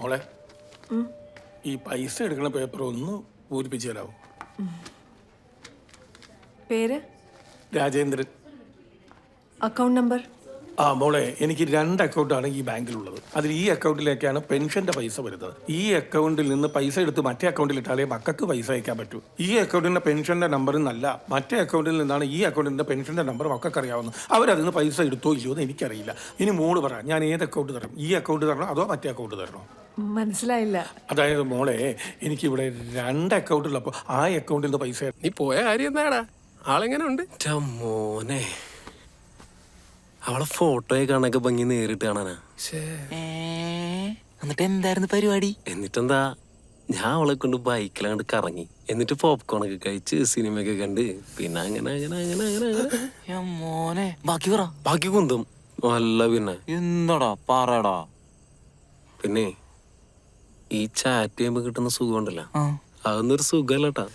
മോളെ ഈ പൈസ എടുക്കുന്ന പേപ്പർ ഒന്ന് പൂരിപ്പിച്ചു തരാമോ പേര്? രാജേന്ദ്രൻ. അക്കൗണ്ട് നമ്പർ ആ മോളെ എനിക്ക് രണ്ട് അക്കൗണ്ടാണ് ഈ ബാങ്കിലുള്ളത്. അതിൽ ഈ അക്കൗണ്ടിലേക്കാണ് പെൻഷന്റെ പൈസ വരുന്നത്. ഈ അക്കൗണ്ടിൽ നിന്ന് പൈസ എടുത്ത് മറ്റേ അക്കൗണ്ടിൽ ഇട്ടാലേ മക്കൾക്ക് പൈസ അയക്കാൻ പറ്റൂ. ഈ അക്കൗണ്ടിന്റെ പെൻഷന്റെ നമ്പർ നല്ല മറ്റേ അക്കൗണ്ടിൽ നിന്നാണ് ഈ അക്കൗണ്ടിന്റെ പെൻഷന്റെ നമ്പർ മക്കൾക്ക് അറിയാവുന്നത് അവരതിൽ നിന്ന് പൈസ എടുത്തോ ഇല്ലയോ എന്ന് എനിക്കറിയില്ല. ഇനി മോൾ പറ ഞാൻ ഏത് അക്കൗണ്ട് തരണം? ഈ അക്കൗണ്ട് തരണോ അതോ മറ്റേ അക്കൗണ്ട് തരണോ? മനസ്സിലായില്ല. അതായത് മോളെ എനിക്ക് ഇവിടെ രണ്ട് അക്കൗണ്ടുള്ളപ്പോൾ ആ അക്കൗണ്ടിൽ നിന്ന് പൈസ നീ പോയ കാര്യം എന്താടാ? ആളെങ്ങനെ ഉണ്ട് മോനെ. അവളെ ഫോട്ടോയെ കാണാനൊക്കെ ഭംഗി നേരിട്ട് കാണാനാ. ഏ, എന്നിട്ട് എന്തായിരുന്നു പരിപാടി? എന്നിട്ടെന്താ? ഞാൻ അവളെ കൊണ്ട് ബൈക്കിലാണ്ട് കറങ്ങി. എന്നിട്ട് പോപ്കോൺ ഒക്കെ കഴിച്ച് സിനിമയൊക്കെ കണ്ട്. പിന്നെ അങ്ങനെ അങ്ങനെ അങ്ങനെ അങ്ങനെ അങ്ങനെ. യാ മോനെ. ബാക്കി പറ. ബാക്കി കുന്തും. അല്ല പിന്നെ. എന്താടാ? പറയടാ പിന്നെ ഈ ചാറ്റ് ചെയ്യുമ്പോ കിട്ടുന്ന സുഖം ഉണ്ടല്ലോ. അതൊന്നും ഒരു സുഖമല്ലട്ടാ.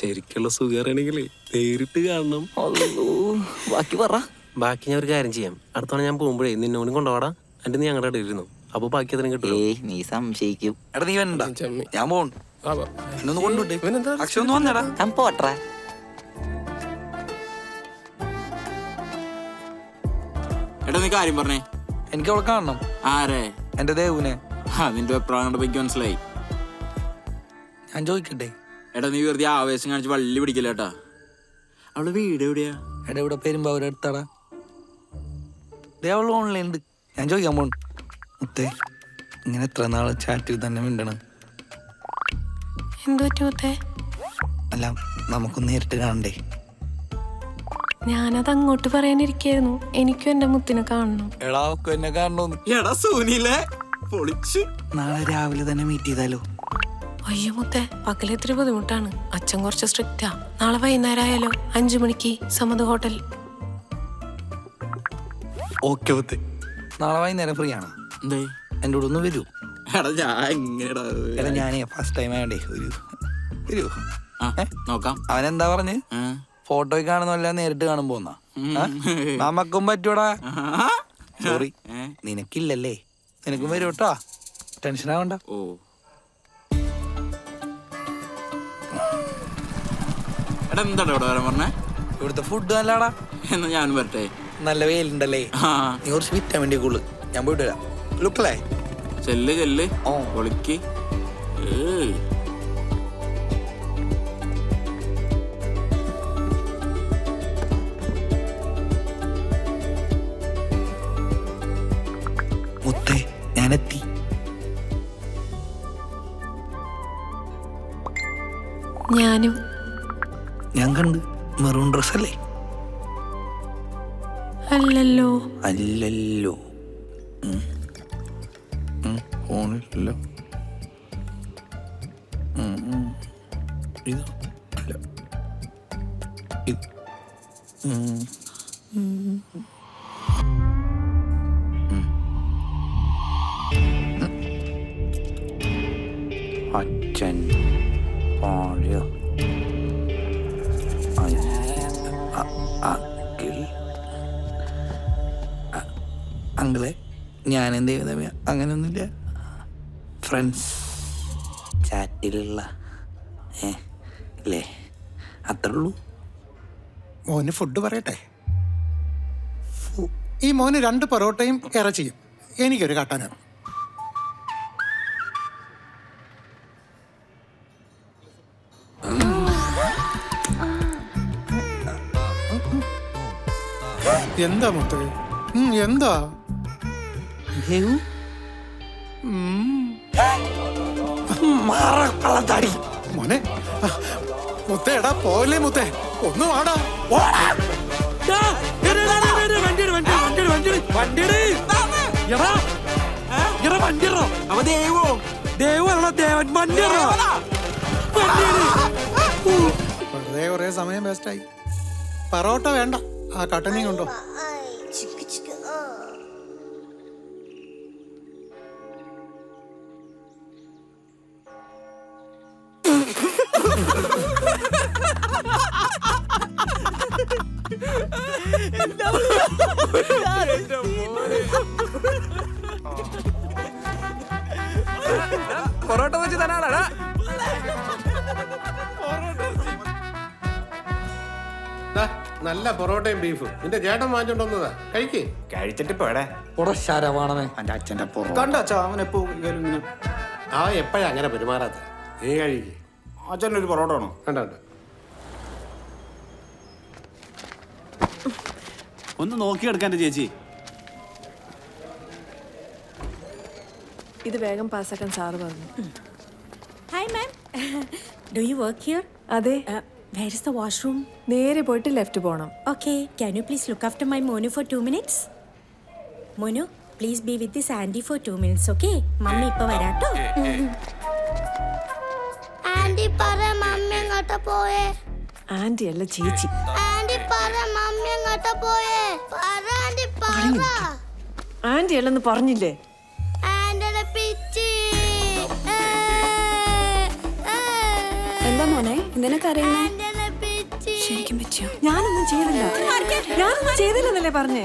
ശരിക്കുള്ള സുഖം നേരിട്ട് കാണണം. ബാക്കി പറ. ബാക്കി ഞാൻ ഒരു കാര്യം ചെയ്യാം. അടുത്തവണ ഞാൻ പോകുമ്പോഴേ നിന്നോടും കൊണ്ടുപോടാ. എന്നിട്ട് നീ ഞങ്ങളുടെ ഇടയിൽ ഇരുന്നു. അപ്പൊ ബാക്കി അതിനും കിട്ടും. ഏയ് നീ സംശയിക്കും. എടാ നീ വേണ്ട ഞാൻ. എന്നൊന്ന് അക്ഷയ ഒന്ന് വന്നേടാ. ഞാൻ പോട്ടെ. എടാ നീ കാര്യം പറഞ്ഞേ. എനിക്ക് അവളെ കാണണം. ആരെ? എന്റെ ദേവുനെ. അതിന്റെ അഭിപ്രായം കണ്ടപ്പോ എനിക്ക് മനസ്സിലായി. ഞാൻ ചോദിക്കട്ടെ? എടാ നീ വെറുതെ ആവേശം കാണിച്ച് വള്ളി പിടിക്കില്ല കേട്ടാ അവൾ വീട് എവിടെയാ? എടാ ഇവിടെ പെരുമ്പോ അവരെടുത്താടാ ദേ അവൾ ഓൺലൈൻ ഉണ്ട് ഞാൻ ചോദിക്കാൻ പോൺ മുത്തേ ഇങ്ങനെ എത്ര നാൾ ചാറ്റിൽ തന്നെ മിണ്ടണം? എന്തു അല്ല നമുക്ക് നേരിട്ട് കാണണ്ടേ? ഞാനത് അങ്ങോട്ട് പറയാനിരിക്കായിരുന്നു. എനിക്കും എന്റെ മുത്തിനെ കാണണം. എടാ ഒക്കെ എന്നെ കാണണോന്ന്. എടാ സൂനിലെ. പൊളിച്ച്. നാളെ രാവിലെ തന്നെ മീറ്റ് ചെയ്താലോ? അയ്യോ മുത്തേ പകലെ ഇത്തിരി ബുദ്ധിമുട്ടാണ്. അച്ഛൻ കുറച്ച് സ്ട്രിക്റ്റാ നാളെ വൈകുന്നേരം ആയാലോ? അഞ്ചു മണിക്ക് സമത് ഹോട്ടൽ. ഓക്കെ മുത്തേ. നാളെ വൈകുന്നേരം ഫ്രീ ആണ്? എന്തേ? എന്റെ കൂടെ ഒന്ന് വരൂ. എടാ ഞാൻ എങ്ങനെടാ എടാ ഞാനേ ഫസ്റ്റ് ടൈം ആയണ്ടേ. ഒരു വരൂ. ആ നോക്കാം. അവനെന്താ എന്താ പറഞ്ഞ്? ആ. ഫോട്ടോയിൽ കാണുന്നല്ല നേരിട്ട് കാണുമ്പോന്നാ നമുക്കും പറ്റൂടാ. സോറി നിനക്കില്ലല്ലേ? നിനക്കും വരും കേട്ടോ ടെൻഷൻ ആവണ്ട. ഓ. എടാ എന്താണ് ഇവിടെ വരാൻ പറഞ്ഞേ? ഇവിടുത്തെ ഫുഡ് നല്ലടാ എന്നാ ഞാൻ വരട്ടെ. നല്ല വെയിലുണ്ടല്ലേ? ആ. നീ കുറച്ച് വിറ്റാൻ വേണ്ടി കൂൾ ഞാൻ പോയിട്ട് വരാം. ലുക്കല്ലേ ചെല്ല് ചെല്ല്. ഓ. പൊളിക്ക് ഞാനും. ഞാൻ കണ്ട് മെറൂൺ ഡ്രസ് അല്ലേ അല്ലല്ലോ. അല്ലല്ലോ. ഉം. ഉം, ഫോണിലല്ലോ ഉം, ഉം. ഇത് അല്ല. ഇത്. അച്ഛൻ. അങ്കിൾ അങ്കിളെ ഞാൻ എന്ത് ചെയ്യുന്ന അങ്ങനെയൊന്നുമില്ല ഫ്രണ്ട്സ് ചാറ്റിലുള്ള ഏ അല്ലേ അത്രേ ഉള്ളൂ. മോന് ഫുഡ് പറയട്ടെ? ഈ മോന് രണ്ട് പൊറോട്ടയും ഇറച്ചിയും എനിക്കൊരു കട്ടനും എന്താ മുത്തേ? എന്താ? മുത്തേടാ പോലെ മുത്തേ ഒന്ന് വാടാ. വെറുതെ കുറേ സമയം വേസ്റ്റായി പറോട്ട വേണ്ട. ആ കട്ടനെ ഉണ്ടോ എന്താ നല്ല പൊറോട്ടയും ബീഫും നിന്റെ ചേട്ടൻ വാങ്ങിച്ചോണ്ടോന്നതാ കഴിക്കേ. കഴിച്ചിട്ട് പോടെ ശരവാണമേ എന്റെ അച്ഛന്റെ പൊറോട്ട. കണ്ടോ അവൻ എപ്പോ ഇങ്ങനെ? അവൻ എപ്പോഴാ അങ്ങനെ പെരുമാറാത്ത? നീ കഴിക്കേ. അച്ഛന്റെ ഒരു പൊറോട്ട ആണോ വേണ്ട വേണ്ട ഒന്ന് നോക്കിയെടുക്കാൻ ചേച്ചി. ഇത് വേഗം പാസ്സാക്കാൻ സാറ് പറഞ്ഞു. Hi ma'am do you work here അതെ. വേർ ഇസ് ദ വാഷ്റൂം നേരെ പോയിട്ട് ലെഫ്റ്റ് പോകണം okay can you please look after my Monu for two minutes Monu please be with this aunty for two minutes okay mummy ഇപ്പൊ വരാട്ടോ. Anti പറ mummy എങ്ങോട്ടാ പോയേ? Anti അല്ല ചേച്ചി. ആന്റി പറ മമ്മി എങ്ങോട്ടാ പോയേ? പറ ആന്റി പറ. ആന്റി അല്ലെന്ന് പറഞ്ഞില്ലേ? പിച്ചി? ഞാനൊന്നും ചെയ്തില്ല. ഞാനൊന്നും ചെയ്തില്ലെന്നല്ലേ പറഞ്ഞേ?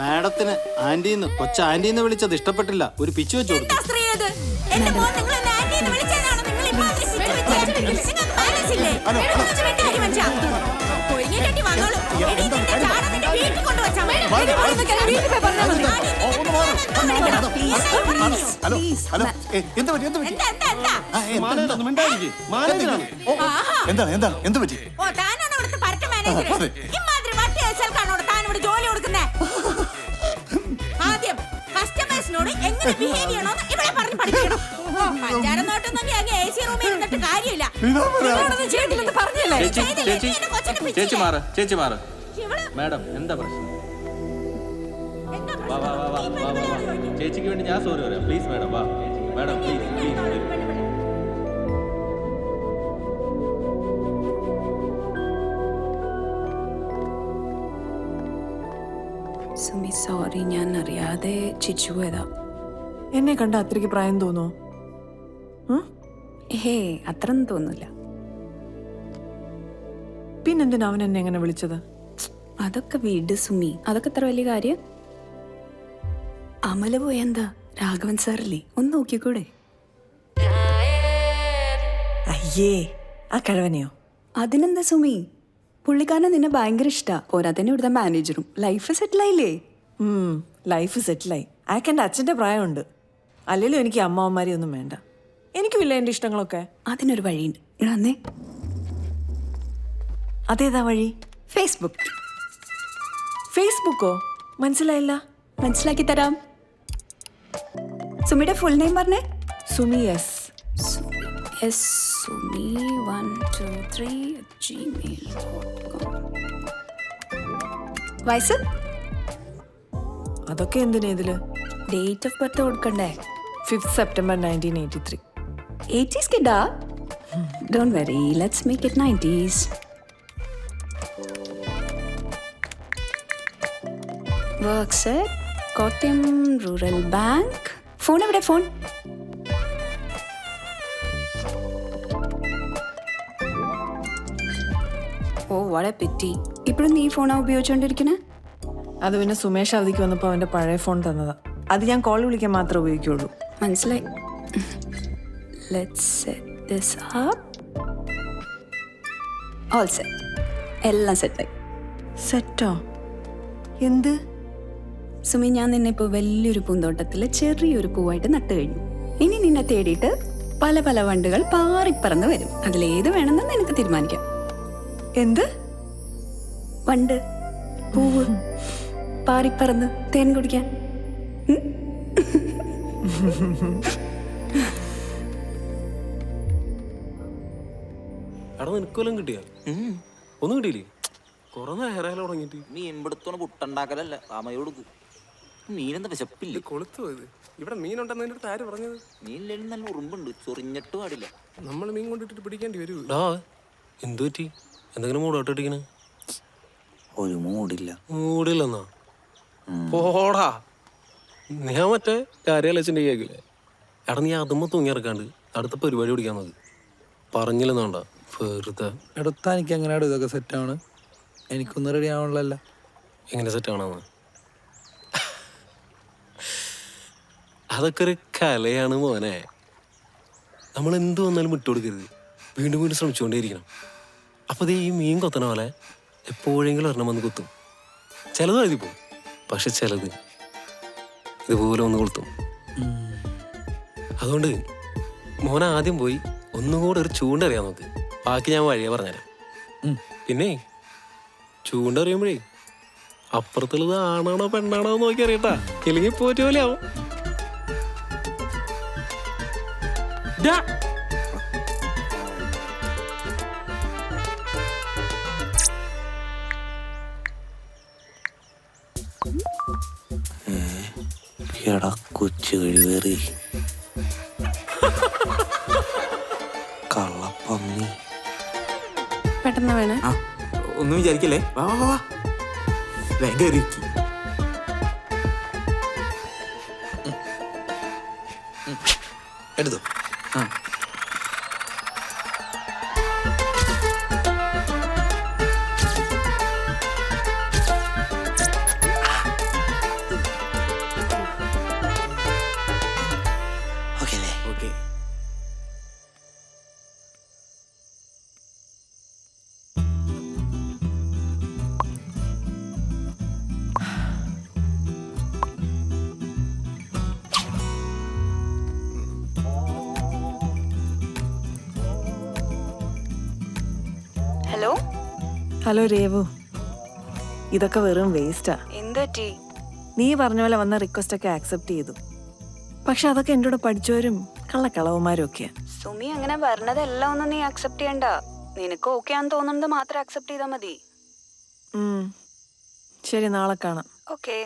മാഡത്തിന് ആന്റിന്ന് കൊച്ച ആന്റിന്ന് വിളിച്ചത് ഇഷ്ടപ്പെട്ടില്ല. ഒരു പിച്ചു വെച്ചു കൊടുത്തു. പോയി മതി. എന്ത് എന്ത് എന്താ, എന്താ, എന്താ? ആഹാ. എന്താണ് എന്താണ്? എന്ത് പറ്റി? ഓ, താനാണ് ഇവിടുത്തെ പരട്ട മാനേജർ ഇമാതിരി വട്ടി അയച്ചാൽക്കാണോ താൻ ഇവിടെ ജോലി കൊടുക്കുന്നേ? ആദ്യം കസ്റ്റമേഴ്സിനോട് എങ്ങനെ ബിഹേവ് ചെയ്യണമെന്ന് ഇവിടെ പറഞ്ഞ് പഠിക്കണം ഓ, പഞ്ചാര നോട്ടൊന്നും അങ്ങ് എ സി റൂമിൽ ഇരുന്നിട്ട് കാര്യമില്ല. നിങ്ങളോടൊന്നും ചെയ്തില്ലെന്ന് പറഞ്ഞില്ലേ? ചെയ്തില്ലേ? നീ എന്റെ കൊച്ചിനെ പിച്ചില്ലേ? മാറ് ചേച്ചി മാറ്. ഇവൾ മാഡം എന്താ പ്രശ്നം? എന്താ വാ വാ വാ വാ വാ വാ വാ. ചേച്ചിക്ക് വേണ്ടി ഞാൻ സോറി പറയാം. പ്ലീസ് മാഡം വാ. Madam please please Sumi sorry ഞാൻ അറിയാതെ ചിരിച്ചു പോയതാ. എന്നെ കണ്ട അത്രയ്ക്ക് പ്രായം തോന്നോ? ഹേ? അത്രയൊന്നും തോന്നില്ല പിന്നെന്തിനാ അവൻ എന്നെ എങ്ങനെ വിളിച്ചത്? അതൊക്കെ വീട് സുമി. അതൊക്കെ അത്ര വലിയ കാര്യം? അമല പോയെന്താ രാഘവൻ സാറല്ലേ? ഒന്ന് നോക്കിക്കൂടെ? അയ്യേ ആ കഴവനെയോ? അതിനെന്താ സുമി? പുള്ളിക്കാരനെ നിന്നെ ഭയങ്കര ഇഷ്ടാ. പോരാത്തന്നെ ഇവിടുത്തെ മാനേജറും. ലൈഫ് സെറ്റിൽ ആയില്ലേ? ലൈഫ് ലൈഫ് സെറ്റിലായി അയാൾക്ക് എന്റെ അച്ഛന്റെ പ്രായമുണ്ട്. അല്ലെങ്കിലും എനിക്ക് അമ്മാവന്മാരെ ഒന്നും വേണ്ട. എനിക്കുമില്ല എന്റെ ഇഷ്ടങ്ങളൊക്കെ. അതിനൊരു വഴിയുണ്ട്. ഇടന്നേ അതേതാ വഴി? ഫേസ്ബുക്ക് ഫേസ്ബുക്കോ മനസ്സിലായില്ല? മനസ്സിലാക്കി തരാം. സുമിയുടെ ഫുൾ നെയിം പറഞ്ഞേ? Sumi S S Sumi one two three Gmail വയസ്സ്? അതൊക്കെ എന്തിനാ ഇതിൽ? ഡേറ്റ് ഓഫ് ബർത്ത് കൊടുക്കണ്ടേ? Fifth September nineteen eighty three eighties കിഡാ don't worry let's make it nineties works Kottayam rural bank. Phone എവിടെ? ഫോൺ. ഓ വളരെ petty. ഇപ്പോഴും നീ ഫോണാ ഉപയോഗിച്ചുകൊണ്ടിരിക്കുന്നത് അത് പിന്നെ സുമേഷ് അവധിക്ക് വന്നപ്പോൾ അവന്റെ പഴയ ഫോൺ തന്നതാ. അത് ഞാൻ കോൾ വിളിക്കാൻ മാത്രമേ ഉപയോഗിക്കുള്ളൂ. മനസ്സിലായി. Let's set this up all set എല്ലാം സെറ്റായി സെറ്റോ എന്ത്? സുമി ഞാൻ നിന്നെ ഇപ്പോൾ വലിയൊരു പൂന്തോട്ടത്തിൽ ചെറിയൊരു പൂവായിട്ട് നട്ടു കഴിഞ്ഞു. ഇനി നിന്നെ തേടിയിട്ട് പല പല വണ്ടുകൾ പാറിപ്പറന്ന് വരും. അതിലേത് വേണമെന്ന് നിനക്ക് തീരുമാനിക്കാം. എന്ത്? വണ്ട് പൂവ് പാറിപ്പറന്ന് തേൻ കുടിക്കാൻ. എടാ നിനക്കൊല്ലം കിട്ടിയ? ഒന്നും കിട്ടിയില്ലേ? കുറെ നേരം തുടങ്ങിയിട്ട് നീ പിടുത്തോണ് പുട്ടുണ്ടാക്കലല്ല അമ്മയോട് കൊടുക്കും. മീനെന്താ വിശപ്പില്ല? കൊളുത്തു പോയത്. ഇവിടെ മീനുണ്ടെന്ന് എന്റെ അടുത്ത് ആര് പറഞ്ഞത്? മീനിലും നല്ല ഉറുമ്പുണ്ട് ചൊറിഞ്ഞിട്ട് പാടില്ല നമ്മൾ മീൻ കൊണ്ടിട്ട് പിടിക്കേണ്ടി വരൂ. ഡാ എന്തു പറ്റി? എന്തെങ്കിലും മൂടോട്ടിരിക്കണേ ഒരു മൂടില്ല. മൂടില്ലെന്നാ? പോടാ. ഞാൻ മറ്റേ എടാ നീ അതുമ്മ തൂങ്ങിയിറക്കാണ്ട് അടുത്ത പരിപാടി പിടിക്കാൻ മതി പറഞ്ഞില്ലെന്നോണ്ട വെറുതെ. എടുത്താ എനിക്ക് എങ്ങനെയാണ് ഇതൊക്കെ സെറ്റാണ് എനിക്കൊന്നും റെഡി ആവണല്ലോ എങ്ങനെ സെറ്റ് ആവണമെന്ന്? അതൊക്കെ ഒരു കലയാണ് മോനെ. നമ്മൾ എന്ത് വന്നാലും വിട്ടുകൊടുക്കരുത് വീണ്ടും വീണ്ടും ശ്രമിച്ചുകൊണ്ടേയിരിക്കണം. അപ്പോൾ ഈ മീൻ കൊത്തണ പോലെ എപ്പോഴെങ്കിലും ഒരെണ്ണം വന്ന് കുത്തും. ചിലത് എഴുതി പോകും പക്ഷെ ചിലത് ഇതുപോലെ ഒന്ന് കൊളുത്തും. അതുകൊണ്ട് മോൻ ആദ്യം പോയി ഒന്നുകൂടെ ഒരു ചൂണ്ടറിയാൻ നോക്ക്. ബാക്കി ഞാൻ വഴിയെ പറഞ്ഞുതരാം. പിന്നെ ചൂണ്ടറിയുമ്പോഴേ അപ്പുറത്തുള്ളത് ആണാണോ പെണ്ണാണോ നോക്കി അറിയട്ടാ ഇല്ലെങ്കിൽ പോറ്റ എടാ കൊച്ചു കഴിവേറി. കള്ളപ്പന്നി. പെട്ടെന്ന് വേണേ. ആ ഒന്നും വിചാരിക്കല്ലേ? വാ വാ വാ, വേഗം ഇരിക്ക്. ഹലോ ഹലോ രേവു ഇതൊക്കെ വെറും വേസ്റ്റാ എന്തുപറ്റി നീ പറഞ്ഞ പോലെ വന്ന റിക്വസ്റ്റ് ഒക്കെ ആക്സെപ്റ്റ് ചെയ്തു. പക്ഷെ അതൊക്കെ എന്റെ കൂടെ പഠിച്ചവരും കള്ളക്കളവന്മാരും ഒക്കെയാ. സുമി അങ്ങനെ പറഞ്ഞതെല്ലാം ഒന്നും നീ ആക്സെപ്റ്റ് ചെയ്യണ്ട. നിനക്ക് ഓക്കെ ആണെന്ന് തോന്നുന്നത് മാത്രം ആക്സെപ്റ്റ് ചെയ്താൽ മതി. ശരി നാളെ കാണാം. ഓക്കെ